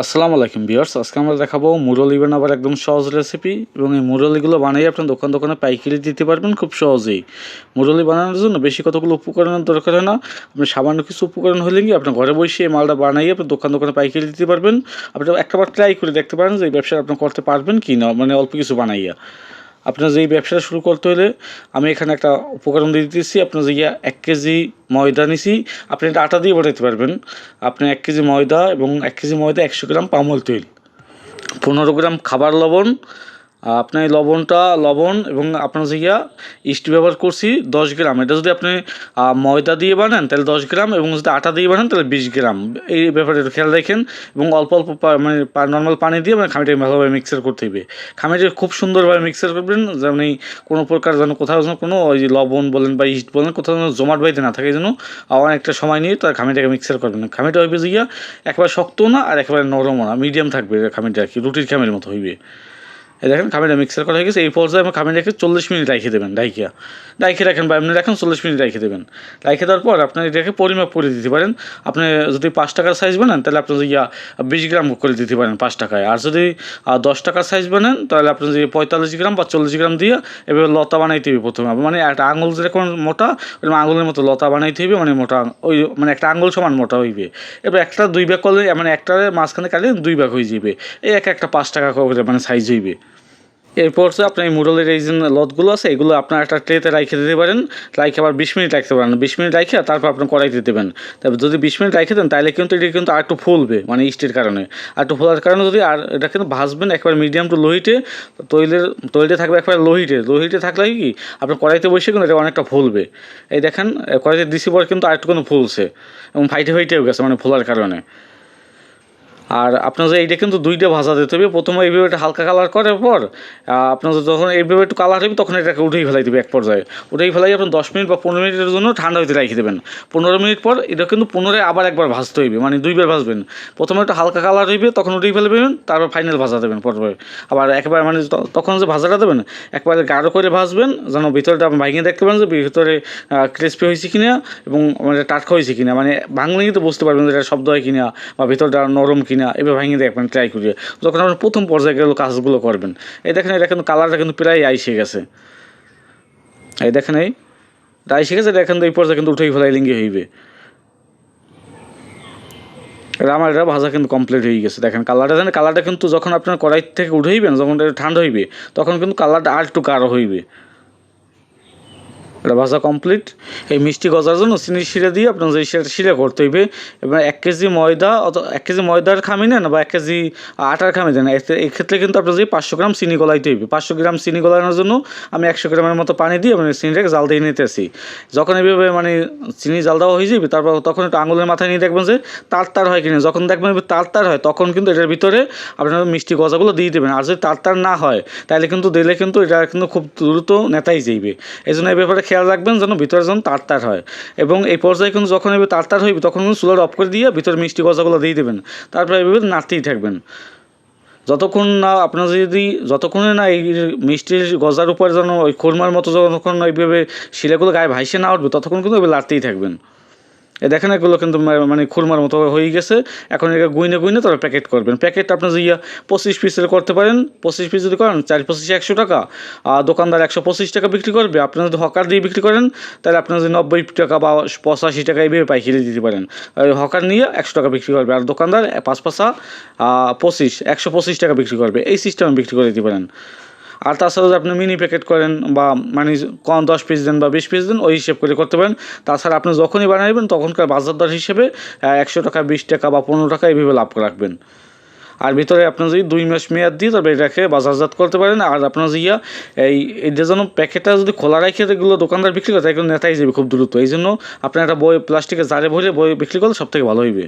আসসালামু আলাইকুম বিয়ার্স আজকে আমরা দেখাবো মুরলি বানাবার একদম সহজ রেসিপি এবং এই মুরলিগুলো বানিয়ে আপনার দোকান দোকানে পাইকারি দিতে পারবেন খুব সহজেই। মুরলি বানানোর জন্য বেশি কতগুলো উপকরণের দরকার হয় না। আপনি সামান্য কিছু উপকরণ হলে গিয়ে আপনার ঘরে বসে এই মালটা বানাইয়ে আপনি দোকান দোকানে পাইকারি দিতে পারবেন। আপনি একটাবার ট্রাই করে দেখতে পারেন যে এই ব্যবসা আপনি করতে পারবেন কি না মানে অল্প কিছু বানাইয়া। আপনার যেই ব্যবসাটা শুরু করতে হলে আমি এখানে একটা উপকরণ দিয়ে দিতেছি। আপনার যে এক কেজি ময়দা নিছি, আপনি এটা আটা দিয়ে বানাইতে পারবেন। আপনি এক কেজি ময়দা এবং এক কেজি ময়দা একশো গ্রাম পামল তৈল, পনেরো গ্রাম খাবার লবণ আপনার লবণটা, লবণ এবং আপনার যে ইয়া, ইস্ট ব্যবহার করছি দশ গ্রাম। এটা যদি আপনি ময়দা দিয়ে বানান, তাহলে দশ গ্রাম এবং যদি আটা দিয়ে বানান, তাহলে বিশ গ্রাম। এই ব্যাপারে একটু খেয়াল রাখেন এবং অল্প অল্প মানে নর্মাল পানি দিয়ে মানে খামিটাকে ভালোভাবে মিক্সার করতে হবে। খামিটা খুব সুন্দরভাবে মিক্সার করবেন এই কোনো প্রকার যেন কোথাও যেন কোনো ওই লবণ বলেন বা ইস্ট বলেন, কোথাও যেন জমাট বাইতে না থাকে যেন অনেকটা সময় নিয়ে তার খামিটাকে মিক্সার করবেন। খামিটা হইবে গিয়া একেবারে শক্তও না আর একেবারে নরমও না মিডিয়াম থাকবে খামিটা আর কি, রুটির খামির মতো হইবে। এই দেখেন খামিটা মিক্সার করা হয়ে গেছে, এই পর্যায়ে আমি খামিটা রেখে চল্লিশ মিনিট রেখে দেবেন ডাইকিয়া। ডাইকে রাখেন বা এমনি রাখেন, চল্লিশ মিনিট রেখে দেবেন। রেখে দেওয়ার পর আপনি এটাকে পরিমাপ করে দিতে পারেন। আপনি যদি পাঁচ টাকার সাইজ বানান, তাহলে আপনি ইয়া বিশ গ্রাম করে দিতে পারেন পাঁচ টাকায়। আর যদি দশ টাকার সাইজ বানান, তাহলে আপনি যদি পঁয়তাল্লিশ গ্রাম বা চল্লিশ গ্রাম দিয়ে এভাবে লতা বানাইতে হবে প্রথমে। মানে একটা আঙুল যেরকম মোটা ওরকম আঙুলের মতো লতা বানাইতে হবে মানে মোটা ওই মানে একটা আঙুল সমান মোটা হইবে। এবার একটা দুই ব্যাগ করলে মানে একটার মাঝখানে কাটলে দুই ব্যাগ হয়ে যাবে। এই এক একটা পাঁচ টাকা করে মানে সাইজ হইবে। এরপর হচ্ছে আপনার এই মুরলের এই যে লতগুলো আছে, এগুলো আপনার একটা ট্রেতে রাইখে দিতে পারেন, রাইখে আবার বিশ মিনিট রাখতে পারেন। বিশ মিনিট রাইখে তারপর আপনি কড়াইতে দেবেন তারপর যদি বিশ মিনিট রাইখে দেন, তাহলে কিন্তু এটা কিন্তু আর একটু ফুলবে মানে ইস্টের কারণে। আর একটু ফোলার কারণে যদি আর এটা কিন্তু ভাসবেন একবার মিডিয়াম টু লোহিটে তৈলের, তৈলটা থাকবে একবার লোহিটে লোহিটে থাকলে কি আপনার কড়াইতে বসে কিন্তু এটা অনেকটা ফুলবে। এই দেখেন, কড়াইতে দিছি পর কিন্তু আর একটু কিন্তু ফুলছে, এবং ফাইটে ফাইটেও গেছে মানে ফোলার কারণে। আর আপনাদের এইটা কিন্তু দুইটা ভাজা দিতে হবে। প্রথমে এইভাবে একটা হালকা কালার করার পর আপনাদের যখন এইভাবে একটু কালার হবে, তখন এটাকে উঠেই ফেলাই দেবে এক পর্যায়ে। উঠেই ফেলাই আপনি দশ মিনিট বা পনেরো মিনিটের জন্য ঠান্ডা হইতে রেখে দেবেন। পনেরো মিনিট পর এটা কিন্তু পুনরায় আবার একবার ভাজতে হইবে মানে দুইবার ভাজবেন। প্রথমে একটু হালকা কালার হইবে, তখন উঠেই ফেলবেন তারপর ফাইনাল ভাজা দেবেন পর্যায়ে। আবার একবার মানে তখন যে ভাজাটা দেবেন, একবারে গাঢ় করে ভাজবেন, যেন ভিতরটা আপনি ভাঙিয়ে দেখতে পারেন যে ভিতরে ক্রিসপি হয়েছে কিনা এবং মানে টাটকা হয়েছে কিনা। মানে ভাঙলেই তো বুঝতে পারবেন যে এটা শব্দ হয় কিনা বা ভিতরটা নরম কিনা। এবার ভাঙিয়ে দেখবেন ট্রাই করিয়ে যখন আপনার প্রথম পর্যায়ে গেলে কাজগুলো করবেন। এই দেখেন এটা কিন্তু কালারটা কিন্তু প্রায় আইসে গেছে। এই দেখেন, এই আইসে গেছে তো এই পর্যায়ে কিন্তু উঠেই ফেলাই লিঙ্গি হইবে। আমার এটা ভাজা কিন্তু কমপ্লিট হয়ে গেছে। দেখেন কালারটা জানেন কালারটা কিন্তু যখন আপনার কড়াই থেকে উঠাইবেন, যখন ঠান্ডা হইবে, তখন কিন্তু কালারটা আর একটু গাঢ় হইবে। এটা ভাজা কমপ্লিট এই মিষ্টি গজার জন্য চিনি শিরা দিয়ে আপনার যে সেটা শিরা করতে হইবে। এবার এক কেজি ময়দা অত এক কেজি ময়দার খামি নেন বা এক কেজি আটার খামি দেন। এক্ষেত্রে কিন্তু আপনার যে পাঁচশো গ্রাম চিনি গলাইতে হইবে। পাঁচশো গ্রাম চিনি গলানোর জন্য আমি একশো গ্রামের মতো পানি দিয়ে মানে চিনিটাকে জাল দিয়ে নিতেছি। যখন এইভাবে মানে চিনি জাল দেওয়া হয়ে যাবে, তারপর তখন একটু আঙুলের মাথায় নিয়ে দেখবেন যে তার তার হয় কিনা। যখন দেখবেন তার তার হয়, তখন কিন্তু এটার ভিতরে আপনার মিষ্টি গজাগুলো দিয়ে দেবেন। আর যদি তার তার না হয়, তাহলে কিন্তু দিলে কিন্তু এটা কিন্তু খুব দ্রুত নেতাই যাইবে। এই জন্য এই ব্যাপারে খেয়াল রাখবেন যেন ভিতরে যেন তার তার হয়। এবং এই পর্যায়ে কিন্তু যখন এবার তার তার হইবে, তখন কিন্তু চুলার অফ করে দিয়ে ভিতরে মিষ্টি গজাগুলো দিয়ে দেবেন। তারপরে এভাবে নাড়তেই থাকবেন। যতক্ষণ না আপনার যদি, যতক্ষণে না এই মিষ্টির গজার উপরে যেন ওই খুরমার মতো যতক্ষণ এইভাবে শিলাগুলো গায়ে ভাইসে না উঠবে, ততক্ষণ কিন্তু এবার লাড়তেই থাকবেন। দেখেন এগুলো কিন্তু মানে খুরমার মতো হয়ে গেছে। এখন এটা গুইনে গুইনে তারপর প্যাকেট করবেন। প্যাকেট আপনার ইয়া পঁচিশ পিসের করতে পারেন, পঁচিশ পিস যদি করেন, চার পঁচিশ একশো টাকা। আর দোকানদার একশো পঁচিশ টাকা বিক্রি করবে। আপনি যদি হকার দিয়ে বিক্রি করেন, তাহলে আপনার যদি নব্বই টাকা বা পঁচাশি টাকা এইভাবে পাইকারি দিতে পারেন। হকার নিয়ে একশো টাকা বিক্রি করবে। আর দোকানদার পাঁচ পাঁচা পঁচিশ, একশো পঁচিশ টাকা বিক্রি করবে। এই সিস্টেমে বিক্রি করে দিতে পারেন। আর তাছাড়া যদি আপনি মিনি প্যাকেট করেন বা মানে কম দশ পিস দেন বা বিশ পিস দেন, ওই হিসেব করে করতে পারেন। তাছাড়া আপনি যখনই বানাবেন তখনকার বাজার দর হিসেবে একশো টাকা, বিশ টাকা বা পনেরো টাকা এইভাবে লাভ রাখবেন। আর ভিতরে আপনার যদি দুই মাস মেয়াদ দিয়ে তবে এটাকে বাজারজাত করতে পারেন। আর আপনার যে ইয়া, এই, এটা যেন প্যাকেটটা যদি খোলা রাখে এগুলো দোকানদার বিক্রি করে, তাই কিন্তু নেতাই যাবে খুব দ্রুত। এই জন্য আপনার একটা বই প্লাস্টিকের জারে ভরে বই বিক্রি করলে সব থেকে ভালো হইবে।